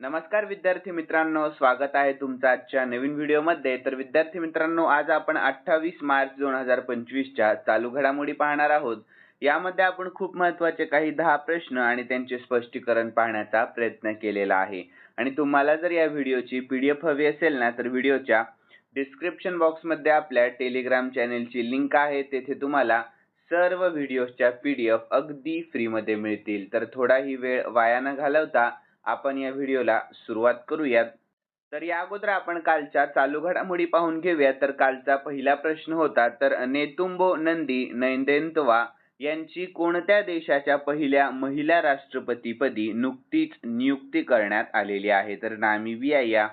नमस्कार विद्यार्थी मित्रांनो स्वागत आहे तुमचं आजच्या नवीन व्हिडिओमध्ये. तर विद्यार्थी मित्रांनो आज आपण अठ्ठावीस मार्च दोन हजार पंचवीसच्या चालू घडामोडी पाहणार आहोत. यामध्ये आपण खूप महत्त्वाचे काही दहा प्रश्न आणि त्यांचे स्पष्टीकरण पाहण्याचा प्रयत्न केलेला आहे. आणि तुम्हाला जर या व्हिडिओची पी डी एफ हवी असेल ना तर व्हिडिओच्या डिस्क्रिप्शन बॉक्समध्ये आपल्या टेलिग्राम चॅनेलची लिंक आहे. तेथे तुम्हाला सर्व व्हिडिओच्या एफ अगदी फ्रीमध्ये मिळतील. तर थोडाही वेळ वाया न घालवता आपण या व्हिडिओला सुरुवात करूयात. तर या अगोदर आपण कालच्या चालू घडामोडी पाहून घेऊया. तर कालचा पहिला प्रश्न होता तर नेतुंबो नंदी नैदेंतवा यांची कोणत्या देशाच्या पहिल्या महिला राष्ट्रपतीपदी नुकतीच नियुक्ती करण्यात आलेली आहे? तर नामिबिया या.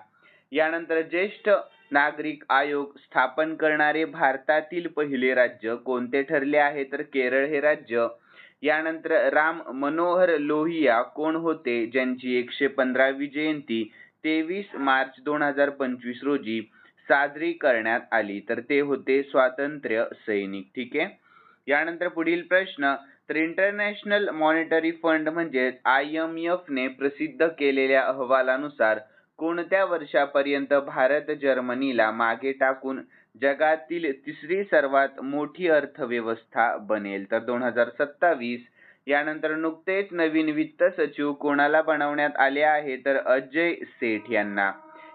यानंतर ज्येष्ठ नागरिक आयोग स्थापन करणारे भारतातील पहिले राज्य कोणते ठरले आहे? तर केरळ हे राज्य यानंतर राम मनोहर लोहिया कोण होते? ज्यांची एकशे पंधरावी जयंती तेवीस मार्च दोन हजार पंचवीस रोजी साजरी करण्यात आली. तर ते होते स्वातंत्र्य सैनिक. ठीक आहे? यानंतर पुढील प्रश्न. तर इंटरनॅशनल मॉनिटरी फंड म्हणजेच आय एम एफ ने प्रसिद्ध केलेल्या अहवालानुसार कोणत्या वर्षापर्यंत भारत जर्मनीला मागे टाकून जगातील तिसरी सर्वात मोठी अर्थव्यवस्था बनेल. तर दोन हजार सत्तावीस यानंतर नुकतेच नवीन वित्त सचिव कोणाला बनवण्यात आले आहे? तर अजय सेठ यांना.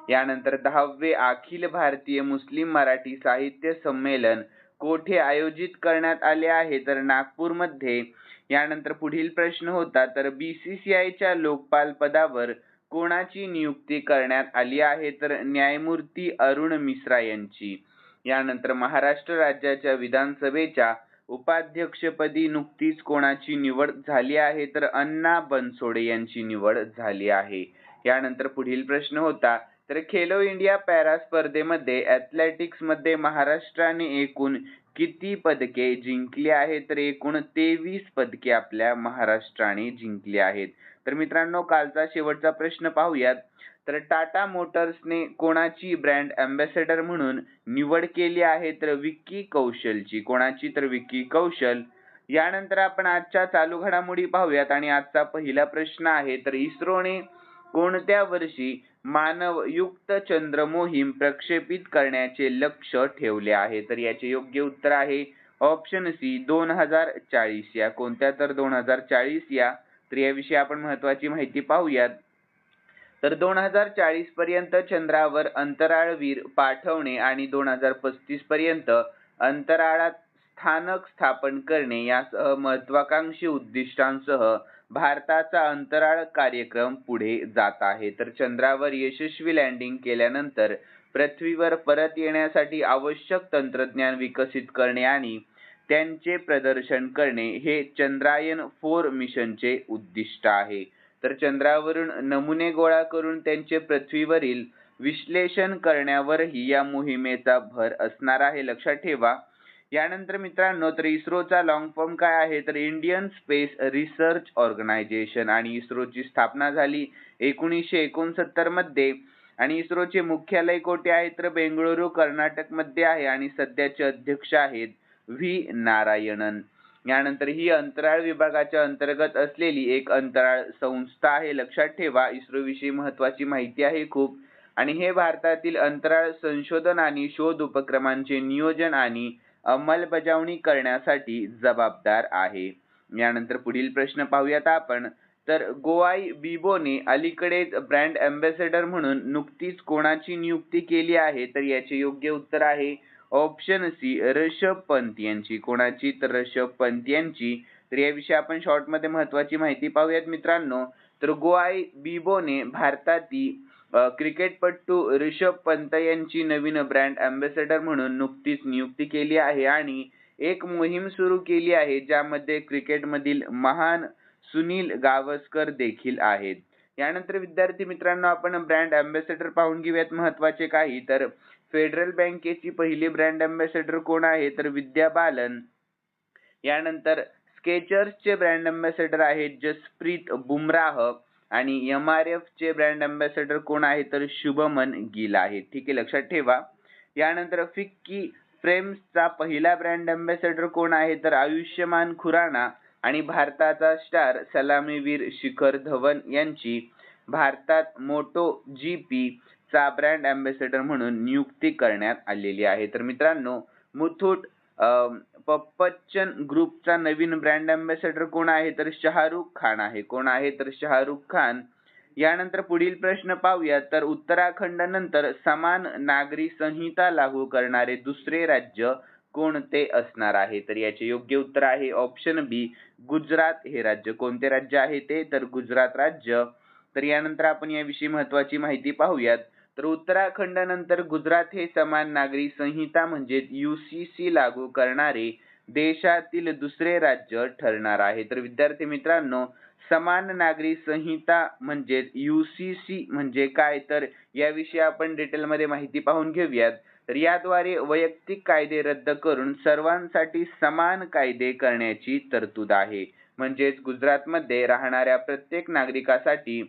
यानंतर दहावे अखिल भारतीय मुस्लिम मराठी साहित्य संमेलन कोठे आयोजित करण्यात आले आहे? तर नागपूरमध्ये. यानंतर पुढील प्रश्न होता तर बीसीसीआयच्या लोकपाल पदावर कोणाची नियुक्ती करण्यात आली आहे? तर न्यायमूर्ती अरुण मिश्रा यांची. यानंतर महाराष्ट्र राज्याच्या विधानसभेच्या उपाध्यक्षपदी नुकतीच कोणाची निवड झाली आहे? तर अण्णा बनसोडे यांची निवड झाली आहे. यानंतर पुढील प्रश्न होता तर खेलो इंडिया पॅरा स्पर्धेमध्ये ॲथलेटिक्समध्ये महाराष्ट्राने एकूण किती पदके जिंकली आहेत? तर एकूण तेवीस पदके आपल्या महाराष्ट्राने जिंकली आहेत. तर मित्रांनो कालचा शेवटचा प्रश्न पाहूयात. तर टाटा मोटर्सने कोणाची ब्रँड अँबॅसेडर म्हणून निवड केली आहे तर विक्की कौशलची? कोणाची तर विक्की कौशल. यानंतर आपण आजच्या चालू घडामोडी पाहूयात आणि आजचा पहिला प्रश्न आहे तर इस्रोने कोणत्या वर्षी मानवयुक्त चंद्र मोहीम प्रक्षेपित करण्याचे लक्ष ठेवले आहे? तर याचे योग्य उत्तर आहे ऑप्शन सी दोन हजार चाळीस या. कोणत्या तर दोन हजार चाळीस या? तर याविषयी आपण महत्वाची माहिती पाहूयात. तर दोन हजार चाळीस पर्यंत चंद्रावर अंतराळवीर पाठवणे आणि दोन हजार पस्तीस पर्यंत अंतराळात स्थानक स्थापन करणे यासह महत्वाकांक्षी उद्दिष्टांसह भारताचा अंतराळ कार्यक्रम पुढे जात आहे. तर चंद्रावर यशस्वी लँडिंग केल्यानंतर पृथ्वीवर परत येण्यासाठी आवश्यक तंत्रज्ञान विकसित करणे आणि त्यांचे प्रदर्शन करणे हे चंद्रायन फोर मिशनचे उद्दिष्ट आहे. तर चंद्रावरून नमुने गोळा करून त्यांचे पृथ्वीवरील विश्लेषण करण्यावरही या मोहिमेचा भर असणार आहे. लक्षात ठेवा. यानंतर मित्रांनो तर इस्रोचा लॉंग फॉर्म काय आहे? तर इंडियन स्पेस रिसर्च ऑर्गनायझेशन आणि इस्रोची स्थापना झाली एकोणीसशे एकोणसत्तरमध्ये. आणि इस्रोचे मुख्यालय कोठे आहे? तर बेंगळुरू कर्नाटकमध्ये आहे आणि सध्याचे अध्यक्ष आहेत व्ही. नारायणन. यानंतर ही अंतराळ विभागाच्या अंतर्गत असलेली एक अंतराळ संस्था आहे. लक्षात ठेवा इस्रो विषयी महत्वाची माहिती आहे खूप. आणि हे भारतातील अंतराळ संशोधन आणि शोध उपक्रमांचे नियोजन आणि अंमलबजावणी करण्यासाठी जबाबदार आहे. यानंतर पुढील प्रश्न पाहूयात आपण. तर गोवाई बिबोने अलीकडेच ब्रँड अँबॅसेडर म्हणून नुकतीच कोणाची नियुक्ती केली आहे? तर याचे योग्य उत्तर आहे ऑप्शन सी ऋषभ पंत यांची. कोणाची? तर ऋषभ पंत यांची. तर याविषयी आपण शॉर्टमध्ये महत्वाची माहिती पाहूयात मित्रांनो. तर गोआय बिबोने भारतातील क्रिकेटपटू ऋषभ पंत यांची नवीन ब्रँड अँबॅसेडर म्हणून नुकतीच नियुक्ती केली आहे आणि एक मोहीम सुरू केली आहे ज्यामध्ये क्रिकेटमधील महान सुनील गावस्कर देखील आहेत. यानंतर विद्यार्थी मित्रांनो आपण ब्रँड अँबॅसेडर पाहून घेऊयात महत्त्वाचे काही. तर फेडरल बँकेची पहिली ब्रँड अँबॅसेडर कोण आहे? तर विद्या बालन. यानंतर स्केचर्सचे ब्रँड अँबॅसेडर आहेत जसप्रीत बुमराह आणि एम आर एफ चे ब्रँड अँबॅसेडर कोण आहे? तर शुभमन गिल आहेत ठीक आहे लक्षात ठेवा. यानंतर फिक्की फ्रेम्सचा पहिला ब्रँड अँबॅसेडर कोण आहे? तर आयुष्यमान खुराना आणि भारताचा स्टार सलामीवीर शिखर धवन यांची. भारतात मोटो जी पी चा ब्रँड अँबॅसेडर म्हणून नियुक्ती करण्यात आलेली आहे. तर मित्रांनो मुथूट पप्पच्चन ग्रुपचा नवीन ब्रँड अँबॅसेडर कोण आहे? तर शाहरुख खान आहे. कोण आहे? तर शाहरुख खान. यानंतर पुढील प्रश्न पाहूया. तर उत्तराखंड नंतर समान नागरी संहिता लागू करणारे दुसरे राज्य कोणते असणार आहे? तर याचे योग्य उत्तर आहे ऑप्शन बी गुजरात. हे राज्य कोणते राज्य आहे ते? तर गुजरात राज्य. तर यानंतर आपण याविषयी महत्वाची माहिती पाहूयात. तर उत्तराखंड नंतर गुजरात हे समान नागरी संहिता म्हणजे युसीसी लागू करणारे देशातील दुसरे राज्य ठरणार आहे. तर विद्यार्थी मित्रांनो समान नागरी संहिता म्हणजे युसीसी म्हणजे काय? तर याविषयी आपण डिटेलमध्ये माहिती पाहून घेऊयात. तर याद्वारे वैयक्तिक कायदे रद्द करून सर्वांसाठी समान कायदे करण्याची तरतूद आहे. म्हणजेच गुजरातमध्ये राहणाऱ्या प्रत्येक नागरिकासाठी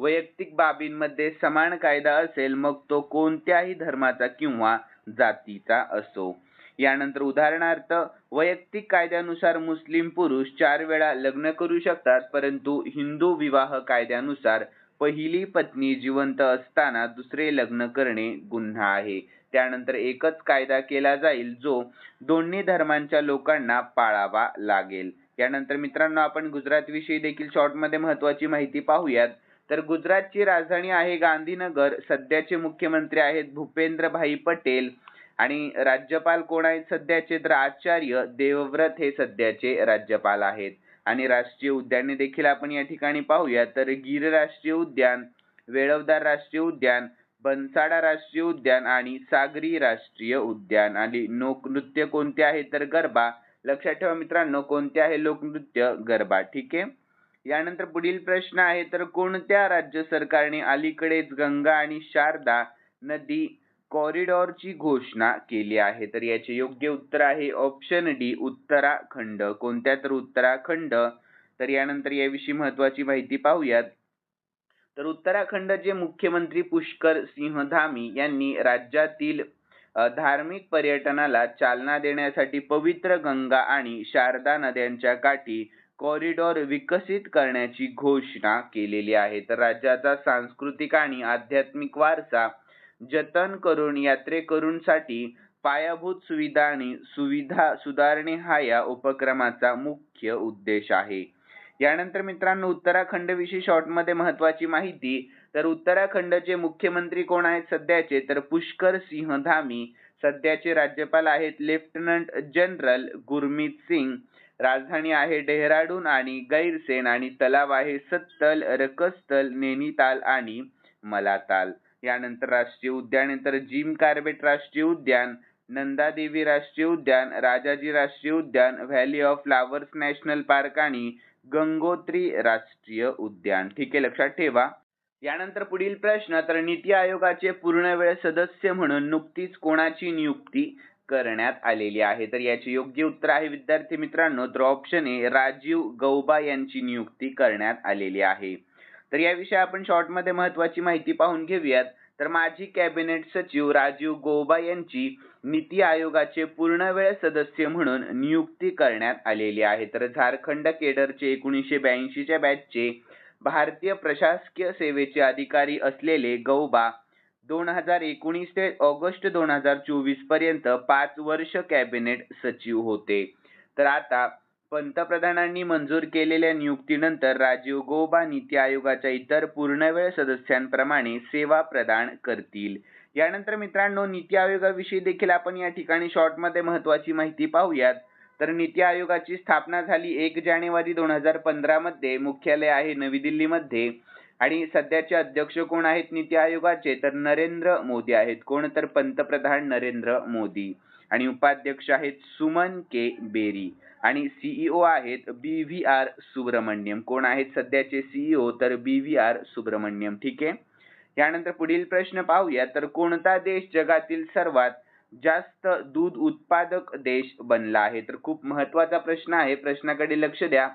वैयक्तिक बाबींमध्ये समान कायदा असेल मग तो कोणत्याही धर्माचा किंवा जातीचा असो. यानंतर उदाहरणार्थ वैयक्तिक कायद्यानुसार मुस्लिम पुरुष चार वेळा लग्न करू शकतात परंतु हिंदू विवाह कायद्यानुसार पहिली पत्नी जिवंत असताना दुसरे लग्न करणे गुन्हा आहे. त्यानंतर एकच कायदा केला जाईल जो दोन्ही धर्मांच्या लोकांना पाळावा लागेल. यानंतर मित्रांनो आपण गुजरात विषयी देखील शॉर्टमध्ये महत्वाची माहिती पाहूयात. तर गुजरातची राजधानी आहे गांधीनगर. सध्याचे मुख्यमंत्री आहेत भूपेंद्रभाई पटेल. आणि राज्यपाल कोण आहेत सध्याचे तर आचार्य देवव्रत हे सध्याचे राज्यपाल आहेत. आणि राष्ट्रीय उद्याने देखील आपण या ठिकाणी पाहूया. तर गिर राष्ट्रीय उद्यान वेळवदार राष्ट्रीय उद्यान बनसाडा राष्ट्रीय उद्यान आणि सागरी राष्ट्रीय उद्यान. आणि लोकनृत्य कोणते आहे तर गरबा. लक्षात ठेवा मित्रांनो कोणते आहे लोकनृत्य? गरबा. ठीक आहे? यानंतर पुढील प्रश्न आहे तर कोणत्या राज्य सरकारने अलीकडेच गंगा आणि शारदा नदी कॉरिडॉरची घोषणा केली आहे? तर याचे योग्य उत्तर आहे ऑप्शन डी उत्तराखंड. कोणत्या तर उत्तराखंड? तर यानंतर याविषयी महत्वाची माहिती पाहूयात. तर उत्तराखंडचे मुख्यमंत्री पुष्कर सिंह धामी यांनी राज्यातील धार्मिक पर्यटनाला चालना देण्यासाठी पवित्र गंगा आणि शारदा नद्यांच्या काठी कॉरिडॉर विकसित करण्याची घोषणा केलेली आहे. तर राज्याचा सांस्कृतिक आणि आध्यात्मिक वारसा जतन करून यात्रेकरूंसाठी पायाभूत सुविधा आणि सुविधा सुधारणे हा या उपक्रमाचा मुख्य उद्देश आहे. यानंतर मित्रांनो उत्तराखंड विषयी शॉर्टमध्ये महत्वाची माहिती तर उत्तराखंडचे मुख्यमंत्री कोण आहेत सध्याचे? तर पुष्कर सिंह धामी सध्याचे राज्यपाल आहेत लेफ्टनंट जनरल गुरमीत सिंग. राजधानी आहे डेहराडून आणि गैरसेन आणि तलाव आहे सत्तल रकस्तल नैनिताल आणि मलाताल. यानंतर राष्ट्रीय उद्यान नंतर जिम कार्बेट राष्ट्रीय उद्यान नंदादेवी राष्ट्रीय उद्यान राजाजी राष्ट्रीय उद्यान valley of flowers national park आणि गंगोत्री राष्ट्रीय उद्यान. ठीक आहे लक्षात ठेवा. यानंतर पुढील प्रश्न तर नीती आयोगाचे पूर्ण वेळ सदस्य म्हणून नुकतीच कोणाची नियुक्ती करण्यात आलेली आहे. तर याचे योग्य उत्तर आहे विद्यार्थी मित्रांनो. तर ऑप्शन ए राजीव गौबा यांची नियुक्ती करण्यात आलेली आहे. तर याविषयी आपण शॉर्टमध्ये महत्वाची माहिती पाहून घेऊयात. तर माजी कॅबिनेट सचिव राजीव गौबा यांची नीती आयोगाचे पूर्ण वेळ सदस्य म्हणून नियुक्ती करण्यात आलेली आहे. तर झारखंड केडरचे एकोणीसशे ब्याऐंशीच्या बॅचचे भारतीय प्रशासकीय सेवेचे अधिकारी असलेले गौबा दोन हजार एकोणीस ते ऑगस्ट दोन हजार चोवीसपर्यंत पाच वर्ष कॅबिनेट सचिव होते. तर आता पंतप्रधानांनी मंजूर केलेल्या नियुक्तीनंतर राजीव गोबा नीती आयोगाच्या इतर पूर्णवेळ सदस्यांप्रमाणे सेवा प्रदान करतील. यानंतर मित्रांनो नीती आयोगाविषयी देखील आपण या ठिकाणी शॉर्टमध्ये महत्त्वाची महत्वाची माहिती पाहूयात. तर नीती आयोगाची स्थापना झाली एक जानेवारी दोन हजार पंधरामध्ये मुख्यालय आहे नवी दिल्लीमध्ये. आणि सध्याचे अध्यक्ष कोण आहेत? नीती आयोगाचे. तर नरेंद्र मोदी आहेत. कोण? तर पंतप्रधान नरेंद्र मोदी. आणि उपाध्यक्ष आहेत सुमन के. बेरी. आणि सीईओ आहेत बी व्ही आर सुब्रमण्यम. कोण आहेत सध्याचे सीईओ तर बी व्ही आर सुब्रमण्यम. ठीक आहे? यानंतर पुढील प्रश्न पाहूया. तर कोणता देश जगातील सर्वात जास्त दूध उत्पादक देश बनला आहे? तर खूप महत्त्वाचा प्रश्न आहे. प्रश्नाकडे लक्ष द्या.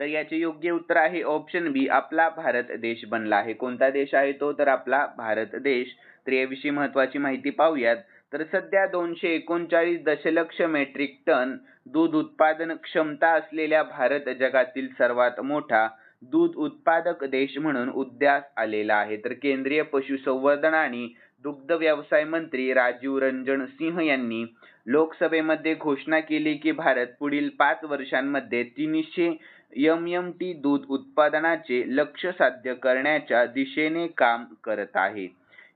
तर याचे योग्य उत्तर आहे ऑप्शन बी आपला भारत देश बनला आहे. कोणता देश आहे तो? तर आपला भारत देश. तर याविषयी महत्वाची माहिती पाहूयात. तर सध्या दोनशे एकोणचाळीस दशलक्ष मेट्रिक टन दूध उत्पादन क्षमता असलेल्या भारत जगातील सर्वात मोठा दूध उत्पादक देश म्हणून उद्यास आलेला आहे. तर केंद्रीय पशुसंवर्धन आणि दुग्ध व्यवसाय मंत्री राजीव रंजन सिंह यांनी लोकसभेमध्ये घोषणा केली की भारत पुढील पाच वर्षांमध्ये तीनशे एम टी दूध उत्पादनाचे लक्ष साध्य करण्याच्या दिशेने काम करत आहे.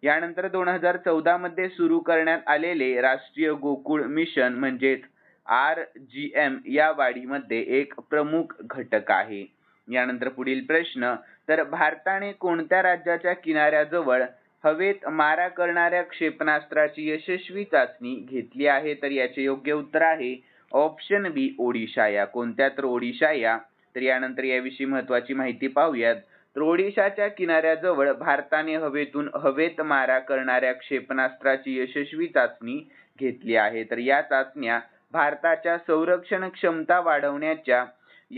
यानंतर दोन हजार चौदा मध्ये सुरू करण्यात आलेले राष्ट्रीय गोकुळ मिशन म्हणजेच आर जी एम या वाढीमध्ये एक प्रमुख घटक आहे. यानंतर पुढील प्रश्न तर भारताने कोणत्या राज्याच्या किनाऱ्याजवळ हवेत मारा करणाऱ्या क्षेपणास्त्राची यशस्वी चाचणी घेतली आहे? तर याचे योग्य उत्तर आहे ऑप्शन बी ओडिशा. या कोणत्या तर ओडिशा या तर यानंतर याविषयी महत्वाची माहिती पाहूयात. तर ओडिशाच्या किनाऱ्याजवळ भारताने हवेतून हवेत मारा करणाऱ्या क्षेपणास्त्राची यशस्वी चाचणी घेतली आहे. तर या चाचण्या भारताच्या संरक्षण क्षमता वाढवण्याच्या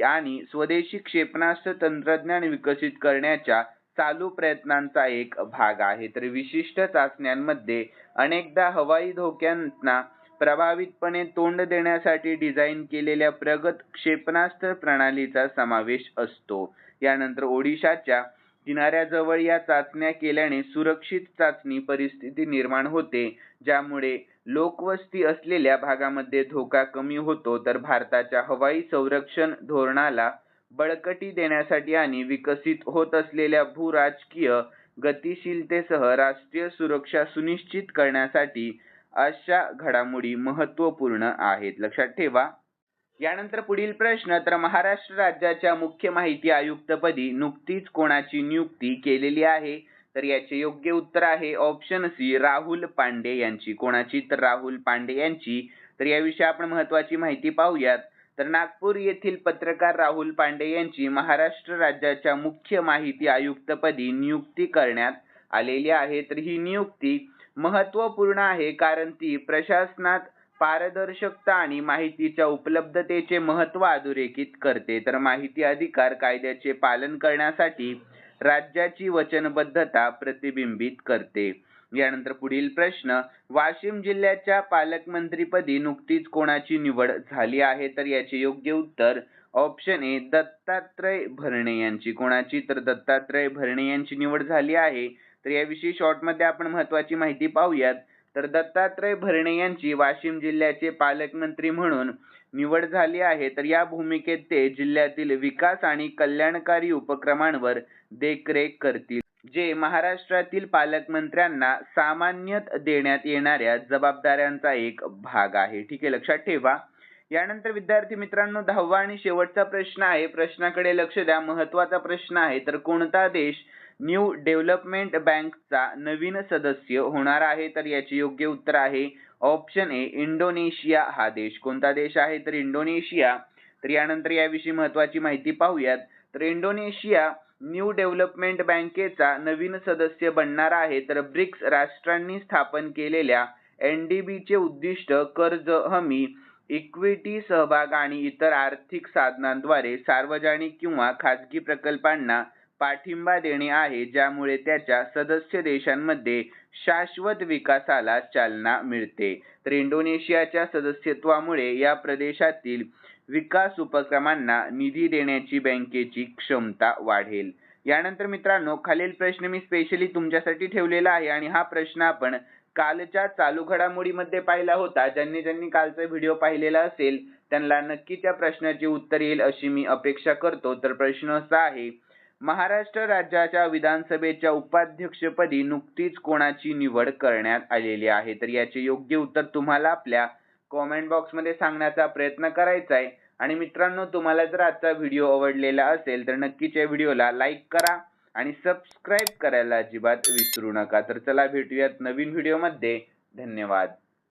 आणि स्वदेशी क्षेपणास्त्र तंत्रज्ञान विकसित करण्याच्या चालू प्रयत्नांचा एक भाग आहे. तर विशिष्ट चाचण्यांमध्ये अनेकदा हवाई धोक्यांना प्रभावीपणे तोंड देण्यासाठी डिझाईन केलेल्या प्रगत क्षेपणास्त्र प्रणालीचा समावेश असतो. यानंतर ओडिशाच्या किनाऱ्याजवळ या चाचण्या केल्याने सुरक्षित चाचणी परिस्थिती निर्माण होते. ज्यामुळे लोकवस्ती असलेल्या भागामध्ये धोका कमी होतो. तर भारताच्या हवाई संरक्षण धोरणाला बळकटी देण्यासाठी आणि विकसित होत असलेल्या भूराजकीय गतिशीलतेसह राष्ट्रीय सुरक्षा सुनिश्चित करण्यासाठी अशा घडामोडी महत्त्वपूर्ण आहेत. लक्षात ठेवा. यानंतर पुढील प्रश्न तर महाराष्ट्र राज्याच्या मुख्य माहिती आयुक्तपदी नुकतीच कोणाची नियुक्ती केलेली आहे? तर याचे योग्य उत्तर आहे ऑप्शन सी राहुल पांडे यांची. कोणाची? तर राहुल पांडे यांची. तर याविषयी आपण महत्वाची माहिती पाहूयात. तर नागपूर येथील पत्रकार राहुल पांडे यांची महाराष्ट्र राज्याच्या मुख्य माहिती आयुक्तपदी नियुक्ती करण्यात आलेली आहे. तर ही नियुक्ती महत्त्वपूर्ण आहे कारण ती प्रशासनात पारदर्शकता आणि माहितीच्या उपलब्धतेचे महत्त्व अधोरेखित करते. तर माहिती अधिकार कायद्याचे पालन करण्यासाठी राज्याची वचनबद्धता प्रतिबिंबित करते. यानंतर पुढील प्रश्न वाशिम जिल्ह्याच्या पालकमंत्रीपदी नुकतीच कोणाची निवड झाली आहे? तर याचे योग्य उत्तर ऑप्शन ए दत्तात्रय भरणे यांची. कोणाची? तर दत्तात्रय भरणे यांची निवड झाली आहे. तर याविषयी शॉर्टमध्ये आपण महत्वाची माहिती पाहूयात. तर दत्तात्रय भरणे यांची वाशिम जिल्ह्याचे पालकमंत्री म्हणून निवड झाली आहे. तर या भूमिकेत ते जिल्ह्यातील विकास आणि कल्याणकारी उपक्रमांवर देखरेख करतील जे महाराष्ट्रातील पालकमंत्र्यांना सामान्यतः देण्यात येणाऱ्या जबाबदाऱ्यांचा एक भाग आहे. ठीक आहे लक्षात ठेवा. यानंतर विद्यार्थी मित्रांनो दहावा आणि शेवटचा प्रश्न आहे. प्रश्नाकडे लक्ष द्या. महत्त्वाचा प्रश्न आहे तर कोणता देश न्यू डेव्हलपमेंट बँकचा नवीन सदस्य होणार आहे तर याचे योग्य उत्तर आहे ऑप्शन ए इंडोनेशिया हा देश. कोणता देश आहे? तर इंडोनेशिया. तर यानंतर याविषयी महत्वाची माहिती पाहूयात. तर इंडोनेशिया न्यू डेव्हलपमेंट बँकेचा नवीन सदस्य बनणार आहे. तर ब्रिक्स राष्ट्रांनी स्थापन केलेल्या एन डी बीचे उद्दिष्ट कर्ज हमी इक्विटी सहभाग आणि इतर आर्थिक साधनांद्वारे सार्वजनिक किंवा खाजगी प्रकल्पांना पाठिंबा देणे आहे ज्यामुळे त्याच्या सदस्य देशांमध्ये शाश्वत विकासाला चालना मिळते. तर इंडोनेशियाच्या सदस्यत्वामुळे या प्रदेशातील विकास उपक्रमांना निधी देण्याची बँकेची क्षमता वाढेल. यानंतर मित्रांनो खालील प्रश्न मी स्पेशली तुमच्यासाठी ठेवलेला आहे आणि हा प्रश्न आपण कालच्या चालू घडामोडीमध्ये पाहिला होता. ज्यांनी ज्यांनी कालचा व्हिडिओ पाहिलेला असेल त्यांना नक्की त्या प्रश्नाचे उत्तर येईल अशी मी अपेक्षा करतो. तर प्रश्न असा आहे महाराष्ट्र राज्याच्या विधानसभेच्या उपाध्यक्षपदी नुकतीच कोणाची निवड करण्यात आलेली आहे? तर याचे योग्य उत्तर तुम्हाला आपल्या कॉमेंट बॉक्समध्ये सांगण्याचा प्रयत्न करायचा आहे आणि मित्रांनो तुम्हाला जर आजचा व्हिडिओ आवडलेला असेल तर नक्कीच या व्हिडिओला लाईक करा आणि सबस्क्राईब करायला अजिबात विसरू नका. तर चला भेटूयात नवीन व्हिडिओमध्ये धन्यवाद.